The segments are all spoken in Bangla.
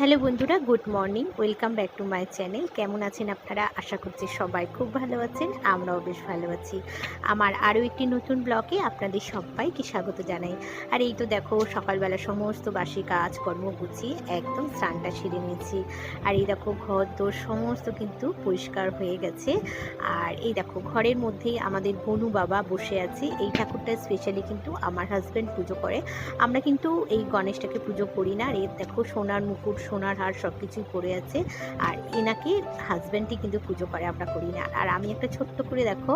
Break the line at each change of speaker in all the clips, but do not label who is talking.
হ্যালো বন্ধুরা, good morning, welcome back to my channel. কেমন আছেন আপনারা? আশা করছি সবাই খুব ভালো আছেন, আমরাও বেশ ভালো আছি। আমার আরও একটি নতুন ব্লগে আপনাদের সবাইকে স্বাগত জানাই। আর এই তো দেখো, সকালবেলা সমস্ত বাসি কাজ কর্ম গুছিয়ে একদম স্নানটা সেরে নিয়েছি। আর এই দেখো ঘর দোর সমস্ত কিন্তু পরিষ্কার হয়ে গেছে। আর এই দেখো, ঘরের মধ্যেই আমাদের বনু বাবা বসে আছে। এই ঠাকুরটা স্পেশালি কিন্তু আমার হাজব্যান্ড পুজো করে। আমরা কিন্তু এই গণেশটাকে পুজো করি না। আর এর দেখো, সোনার মুকুট সোনার হার সব কিছুই পরে আছে। আর এনাকে হাজব্যান্ডই কিন্তু পুজো করে, আমরা করি না। আর আমি একটা ছোট্ট করে দেখো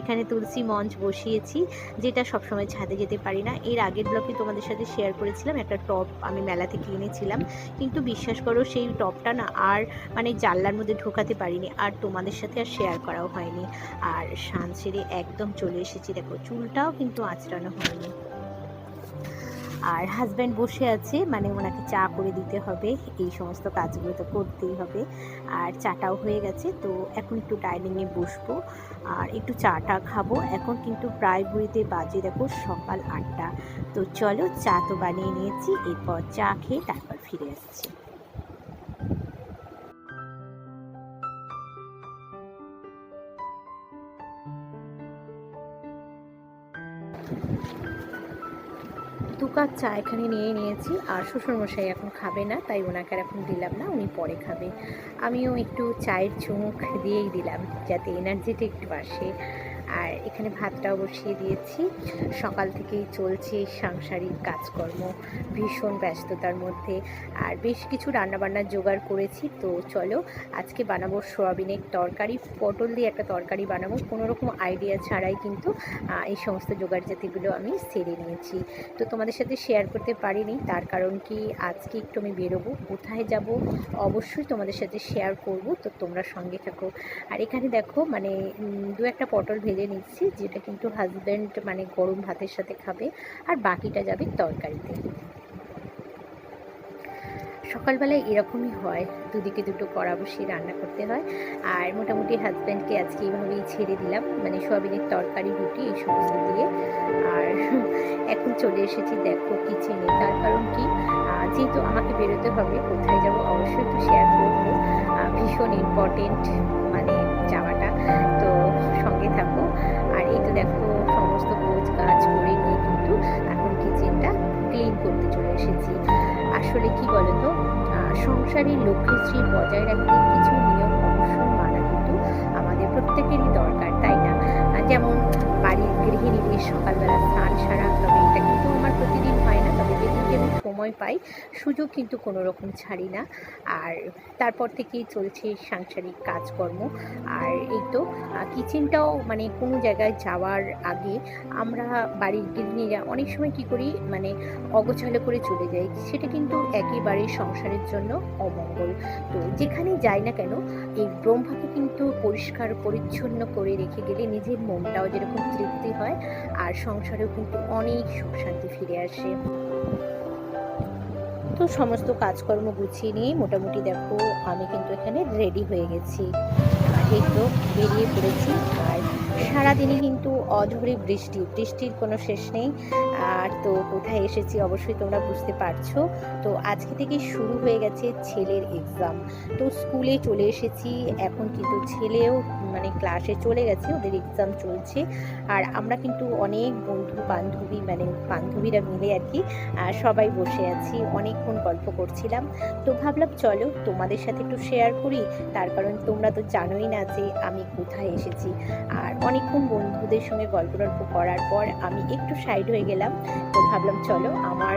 এখানে তুলসী মঞ্চ বসিয়েছি, যেটা সবসময় ছাদে যেতে পারি না। এর আগের ব্লকে তোমাদের সাথে শেয়ার করেছিলাম, একটা টপ আমি মেলা থেকে এনেছিলাম। কিন্তু বিশ্বাস করো, সেই টপটা না আর মানে জানলার মধ্যে ঢোকাতে পারিনি। আর তোমাদের সাথে আর শেয়ার করাও হয়নি। আর সান একদম চলে এসেছি। দেখো, চুলটাও কিন্তু আঁচড়ানো হয়নি। আর হাজব্যান্ড বসে আছে মানে ওনাকে চা করে দিতে হবে, এই সমস্ত কাজগুলো তো করতেই হবে। আর চাটাও হয়ে গেছে, তো এখন একটু ডাইনিংয়ে বসবো, আর একটু চাটা খাব। এখন কিন্তু প্রায় বুড়িতে বাজে দেখো, সকাল আটটা। তো চলো চা তো বানিয়ে নিয়েছি, এরপর চা খেয়ে তারপর ফিরে আসছি। দু কাপ চা এখানে নিয়ে নিয়েছি। আর শ্বশুরমশাই এখন খাবে না, তাই ওনাকে আর এখন দিলাম না, উনি পরে খাবে। আমিও একটু চায়ের চুমুক দিয়েই দিলাম, যাতে এনার্জিটা একটু আসে। আর এখানে ভাতটাও বসিয়ে দিয়েছি। সকাল থেকেই চলছে সাংসারিক কাজকর্ম, ভীষণ ব্যস্ততার মধ্যে। আর বেশ কিছু রান্নাবান্নার জোগাড় করেছি, তো চলো আজকে বানাবো সোয়াবিনের তরকারি। পটল দিয়ে একটা তরকারি বানাবো। কোনো রকম আইডিয়া ছাড়াই কিন্তু এই সমস্ত জোগাড় জাতিগুলো আমি সেরে নিয়েছি। তো তোমাদের সাথে শেয়ার করতে পারিনি, তার কারণ কি আজকে একটু আমি বেরোবো, কোথায় যাব অবশ্যই তোমাদের সাথে শেয়ার করব, তো তোমরা সঙ্গে থাকো। আর এখানে দেখো মানে দু একটা পটল ভেজে নিচ্ছি, যেটা কিন্তু হাজব্যান্ড মানে গরম ভাতের সাথে খাবে, আর বাকিটা যাবে তরকারিতে। সকালবেলায় এরকমই হয়, দুদিকে দুটো কড়া বসিয়ে রান্না করতে হয়, আর মোটামুটি হাজব্যান্ডকে আজকে এইভাবেই ছেড়ে দিলাম মানে সোয়াবিনের তরকারি, রুটি এই সমস্ত দিয়ে। আর এখন চলে এসেছি দেখো কিচেনে তার কারণ কি? যেহেতু আমাকে বেরোতে হবে, কোথায় যাব অবশ্যই একটু শেয়ার করব। ভীষণ ইম্পর্টেন্ট মানে যাওয়াটা। চলে এসেছি। আসলে কি বলতো সংসারের লক্ষ্মীশ্রী বজায় রাখতে কিছু নিয়ম অবশ্যই মানা কিন্তু আমাদের প্রত্যেকেরই দরকার, তাই না? যেমন বাড়ির গৃহিণীদের সকালবেলা স্নান সারা, তবে সময় পাই, সুযোগ কিন্তু কোনো রকম ছাড়ি না। আর তারপর থেকেই চলছে সাংসারিক কাজকর্ম। আর এই তো কিচেনটাও মানে কোনো জায়গায় যাওয়ার আগে আমরা বাড়ির গৃহিণীরা অনেক সময় কি করি মানে অগোছালো করে চলে যাই। সেটা কিন্তু একেবারে সংসারের জন্য অমঙ্গল। তো যেখানে যাই না কেন, এই ব্রহ্মাকে কিন্তু পরিষ্কার, পরিচ্ছন্ন করে রেখে গেলে নিজের মনটাও যেরকম তৃপ্তি হয়, আর সংসারেও কিন্তু অনেক সুখ শান্তি ফিরে আসে। তো সমস্ত কাজকর্ম গুছিয়ে নিয়ে মোটামুটি দেখো, আমি কিন্তু এখানে রেডি হয়ে গেছি। এই তো বেরিয়ে পড়েছি, আর সারাদিনই কিন্তু অঝরে বৃষ্টি, বৃষ্টির কোনো শেষ নেই। আর তো কোথায় এসেছি অবশ্যই তোমরা বুঝতে পারছ। তো আজকে থেকে শুরু হয়ে গেছে ছেলের এক্সাম তো স্কুলে চলে এসেছি, এখন কিন্তু ছেলেও মানে ক্লাসে চলে গেছে, ওদের এক্সাম চলছে। আর আমরা কিন্তু অনেক বন্ধু বান্ধবী মানে বান্ধবীরা মিলে আর কি সবাই বসে আছি, অনেকক্ষণ গল্প করছিলাম। তো ভাবলাম চলো তোমাদের সাথে একটু শেয়ার করি, তার কারণ তোমরা তো জানোই না যে আমি কোথায় এসেছি। আর অনেকক্ষণ বন্ধুদের সঙ্গে গল্প টল্প করার পর আমি একটু সাইড হয়ে গেলাম। তো ভাবলাম, চলো আমার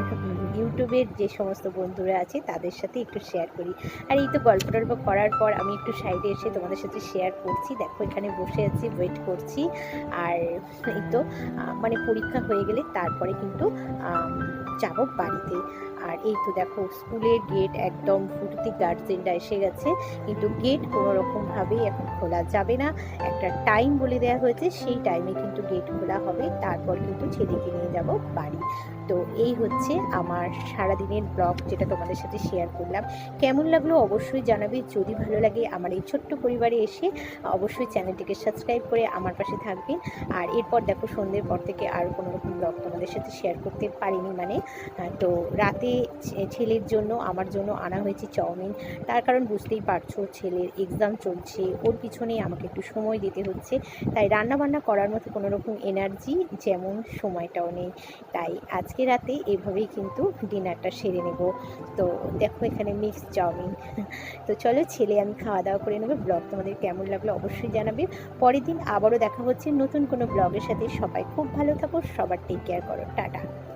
ইউটিউবের যে সমস্ত বন্ধুরা আছে, তাদের সাথে একটু শেয়ার করি। আর এই তো গল্প টল্প করার পর আমি একটু সাইডে এসে তোমাদের সাথে শেয়ার করছি। দেখো, এখানে বসে আছি ওয়েট করছি। আর এই তো মানে পরীক্ষা হয়ে গেলে তারপরে কিন্তু যাব বাড়িতে। আর এই তো দেখো, স্কুলের গেট একদম ফুটতি গার্জেনরা এসে গেছে। কিন্তু গেট কোনো রকমভাবেই এখন খোলা যাবে না। একটা টাইম বলে দেওয়া হয়েছে, সেই টাইমে কিন্তু গেট খোলা হবে। তারপর কিন্তু ছেলেকে নিয়ে যাব বাড়ি। তো এই হচ্ছে আমার সারাদিনের ব্লগ যেটা তোমাদের সাথে শেয়ার করলাম। কেমন লাগল অবশ্যই জানাবে। যদি ভালো লাগে আমার এই ছোট্ট পরিবারে এসে অবশ্যই চ্যানেলটিকে সাবস্ক্রাইব করে আমার পাশে থাকবেন আর এরপর দেখো সন্ধ্যের পর থেকে আর কোনো রকম ব্লগ তোমাদের সাথে শেয়ার করতে পারিনি মানে। তো রাতে ছেলের জন্য, আমার জন্য আনা হয়েছে চাউমিন। তার কারণ বুঝতেই পারছ, ছেলের এক্সাম চলছে, ওর পিছনেই আমাকে একটু সময় দিতে হচ্ছে। তাই রান্না বান্না করার মতো কোনো রকম এনার্জি যেমন সময়টাও নেই। তাই আজকে রাতে এভাবেই কিন্তু ডিনারটা সেরে নেব। তো দেখো এখানে মিক্স চাউমিন। তো চলো ছেলে আমি খাওয়া দাওয়া করে নেব। ব্লগ তোমাদের কেমন লাগল অবশ্যই জানাবে। পরের দিন আবারও দেখা হচ্ছে নতুন কোনো ব্লগের সাথে। সবাই খুব ভালো থাকো, সবার টেক কেয়ার করো। টাটা।